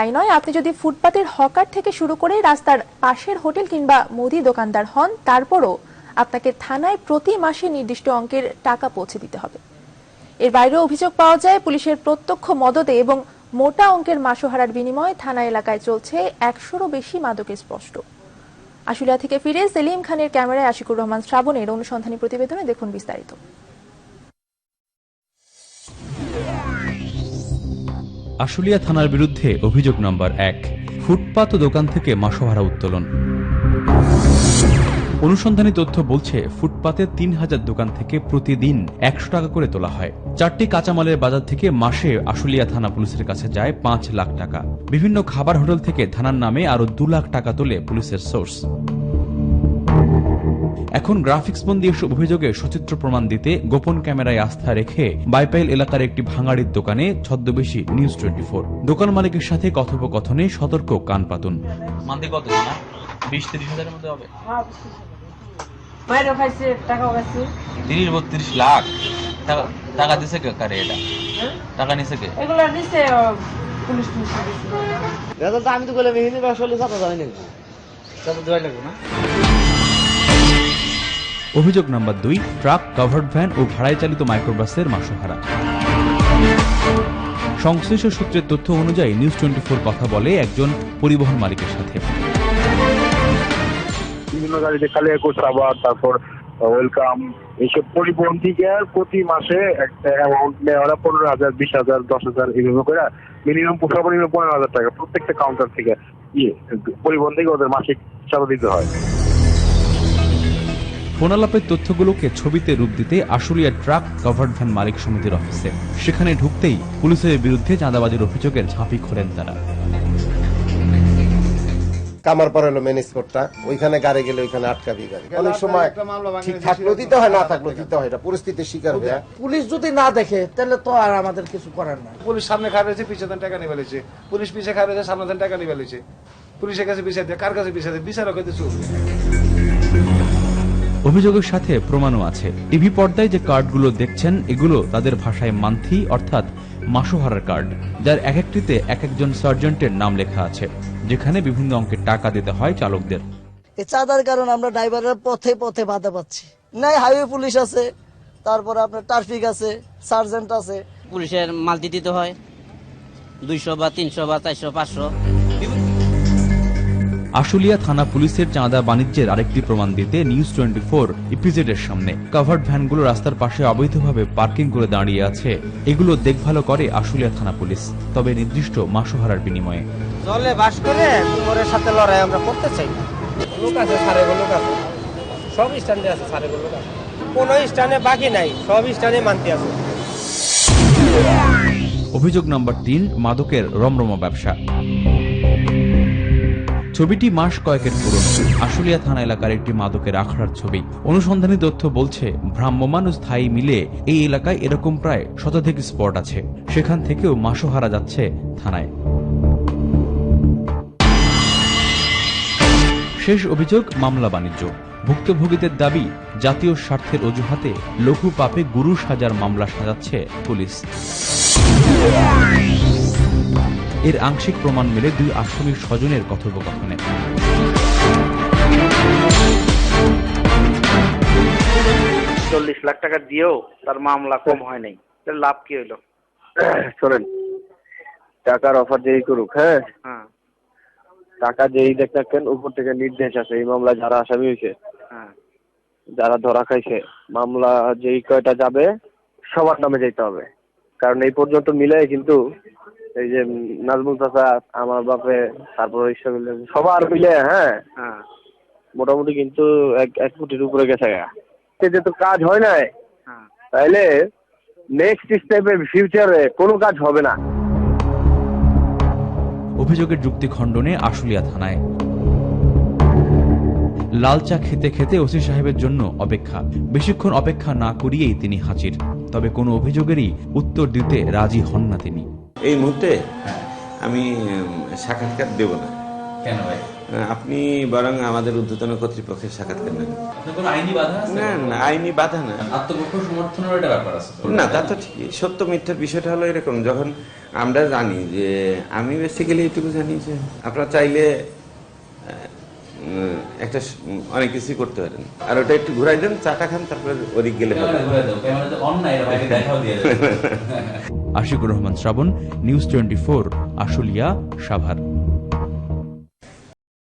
তাই নয়, আপনি যদি ফুটপাতের হকার থেকে শুরু করে রাস্তার পাশের হোটেল কিংবা মুদি দোকানদার হন, তারপরও আপনাকে থানায় প্রতি মাসে নির্দিষ্ট অঙ্কের টাকা পৌঁছে দিতে হবে। এর বাইরেও অভিযোগ পাওয়া যায়, পুলিশের প্রত্যক্ষ মদতে এবং মোটা অঙ্কের মাসোহারার বিনিময়ে থানা এলাকায় চলছে একশোরও বেশি মাদকের স্পষ্ট। আশুলিয়া থেকে ফিরে সেলিম খানের ক্যামেরায় আশিকুর রহমান শ্রাবণের অনুসন্ধানী প্রতিবেদনে দেখুন বিস্তারিত। আশুলিয়া থানার বিরুদ্ধে অভিযোগ নম্বর এক, ফুটপাত দোকান থেকে মাসোহারা উত্তোলন। অনুসন্ধানী তথ্য বলছে, ফুটপাতে তিন হাজার দোকান থেকে প্রতিদিন একশো টাকা করে তোলা হয়। চারটি কাঁচামালের বাজার থেকে মাসে আশুলিয়া থানা পুলিশের কাছে যায় পাঁচ লাখ টাকা। বিভিন্ন খাবার হোটেল থেকে থানার নামে আরও দু লাখ টাকা তোলে পুলিশের সোর্স। এখন গ্রাফিক্স বন্দি এসব অভিযোগে সচিত্র প্রমাণ দিতে গোপন ক্যামেরায় আস্থা রেখে বাইপাইল এলাকার একটি ভাঙাড়ির দোকানে ছদ্মবেশী নিউজ টোয়েন্টি ফোর দোকান মালিকের সাথে কথোপকথনে সতর্ক কান পাতুন। কত না? বিশ তিরিশ হাজারের মধ্যে হবে। বাইরে খাইছে টাকাও খাইছে তিরিশ বত্রিশ লাখ। টাকা টাকা দিছে কে কারে এটা? টাকা নিছে কে? এগুলো ও, পুলিশ পুলিশ আমি তো বলে মেহিনী হাজার নাকি টাকা দেওয়াই লাগবে না? অভিযোগ নাম্বার দুই, ট্রাক কভার্ড ভ্যান ও ভাড়ায় চালিত মাইক্রোবাসের মাসোহারা। সংশ্লিষ্ট সূত্রের তথ্য অনুযায়ী নিউজ টোয়েন্টি ফোর কথা বলে একজন পরিবহন মালিকের সাথে। বিভিন্ন গাড়িতে খালি একুশ আবার তারপর ওয়েলকাম এইসব পরিবহন থেকে প্রতি মাসে একটা অ্যামাউন্ট নেয় ওরা পনেরো হাজার, বিশ হাজার, দশ হাজার, এইভাবে করে। মিনিমাম সর্বনিম্ন পনেরো হাজার টাকা প্রত্যেকটা কাউন্টার থেকে। ইয়ে পরিবহন থেকে ওদের মাসিক চাঁদা দিতে হয়। ফোনালাপের তথ্যগুলোকে ছবিতে রূপ দিতে আশুলিয়া ট্রাক কভার্ড ভ্যান মালিক সমিতির অফিসে। সেখানে ঢুকতেই পুলিশের বিরুদ্ধে চাঁদাবাজির অভিযোগের ঝাঁপি খোলেন তারা। কামার পর হলো মেন স্পটটা ওইখানে গাড়ি গেলে ওইখানে আটকাবি গাড়ি। অনেক সময় ঠিক থাকলেও দিতে হয় না থাকলেও দিতে হয় এটা পরিস্থিতির শিকার হয়ে। পুলিশ যদি না দেখে তাহলে তো আর আমাদের কিছু করার নাই। পুলিশ সামনে খারাপ হয়েছে পিছিয়ে দেন টাকা নিয়ে ফেলেছে। পুলিশ পিছিয়ে খারাপ হয়েছে সামনে দেন টাকা নিয়ে ফেলেছে। পুলিশের কাছে বিচার দেয় কার কাছে বিচার দেয়? বিচারক হইতে চুপ অভিযোগের সাথে প্রমাণও আছে। টিভি পর্দায় যে কার্ডগুলো দেখছেন এগুলো তাদের ভাষায় মান্থি অর্থাৎ মাসোহারার কার্ড যার এক একটিতে এক একজন সার্জেন্টের নাম লেখা আছে যেখানে বিভিন্ন অঙ্কের টাকা দিতে হয় চালকদের। এই চাঁদার কারণে আমরা ড্রাইভারের পথে পথে বাধা পাচ্ছি। নাই হাইওয়ে পুলিশ আছে তারপরে আপনার ট্রাফিক আছে সার্জেন্ট আছে। পুলিশের মালতি দিতে হয় দুইশো বা তিনশো বা চারশো পাঁচশো। আশুলিয়া থানা পুলিশের চাঁদা বাণিজ্যের আরেকটি প্রমাণ দিতে নিউজ টোয়েন্টি ফোর ইপিজেডের সামনে কাভার্ড ভ্যানগুলো রাস্তার পাশে অবৈধভাবে পার্কিং করে দাঁড়িয়ে আছে। এগুলো দেখভালও করে আশুলিয়া থানা পুলিশ তবে নির্দিষ্ট মাসোহারার বিনিময়ে। জলে বাস করে কুমোরের সাথে লড়াই আমরা করতে চাই। না লোক আছে আছে। সব স্ট্যান্ডে আছে আছে। কোনো স্ট্যান্ডে বাকি নাই সব স্ট্যান্ডে মানতে আছে। অভিযোগ নম্বর তিন মাদকের রমরমা ব্যবসা। ছবিটি মাস কয়েকের পুরনো। আশুলিয়া থানা এলাকার একটি মাদকের আখড়ার ছবি। অনুসন্ধানী তথ্য বলছে ভ্রাম্যমান ও স্থায়ী মিলে এই এলাকায় এরকম প্রায় শতাধিক স্পট আছে। সেখান থেকেও মাসোহারা যাচ্ছে থানায়। শেষ অভিযোগ, মামলা বাণিজ্য। ভুক্তভোগীদের দাবি, জাতীয় স্বার্থের অজুহাতে লঘু পাপে গুরু সাজার মামলা সাজাচ্ছে পুলিশ। এর আংশিক প্রমাণ মেলে দুই আসামির স্বজনের কথোপকথনে। চল্লিশ লাখ টাকা দিয়েও তার মামলা কম হয় নাই। লাভ কি হইল? শোনেন টাকার অফার যেই করুক হ্যাঁ? হ্যাঁ। টাকা যেই দেখ না কেন উপর থেকে নির্দেশ আছে। এই মামলায় যারা আসামি হয়েছে হ্যাঁ। যারা ধরা খাইছে মামলা যেই কয়টা যাবে সবার নামে যেতে হবে। কারণ এই পর্যন্ত মিলে কিন্তু এই যে নাজমুল চাচা আমার বাপে তারপর ঈশ্বর সবার মিলে হ্যাঁ? হ্যাঁ। মোটামুটি কিন্তু এক এক কোটির উপরে গেছে। এতে যেহেতু কাজ হয় নাই হ্যাঁ। তাইলে নেক্সট স্টেপে ফিউচারে কোনো কাজ হবে না। অভিযোগের যুক্তি খণ্ডনে আশুলিয়া থানায়। লাল চা খেতে খেতে ওসি সাহেবের জন্য অপেক্ষা। বেশিক্ষণ অপেক্ষা না করিয়েই তিনি হাজির। তবে কোনো অভিযোগেরই উত্তর দিতে রাজি হন না তিনি। এই মুহূর্তে আমি সাক্ষাৎকার দেব না। কেন ভাই? আপনি বরং আমাদের ঊর্ধ্বতন কর্তৃপক্ষের সাক্ষাৎকার নেন। আইনি বাধা না না আইনি বাধা না। না তা তো ঠিকই। সত্য মিথ্যার বিষয়টা হলো এরকম। যখন আমরা জানি যে আমি বেসিক্যালি এটুকু জানি যে আপনারা চাইলে একটা অনেক কিছুই করতে পারেন। আর ওটা একটু ঘুরাই দেন চাটা খান তারপরে ওদিক গেলে Ashikur Rahman Shrabon news twenty four Ashulia Savar.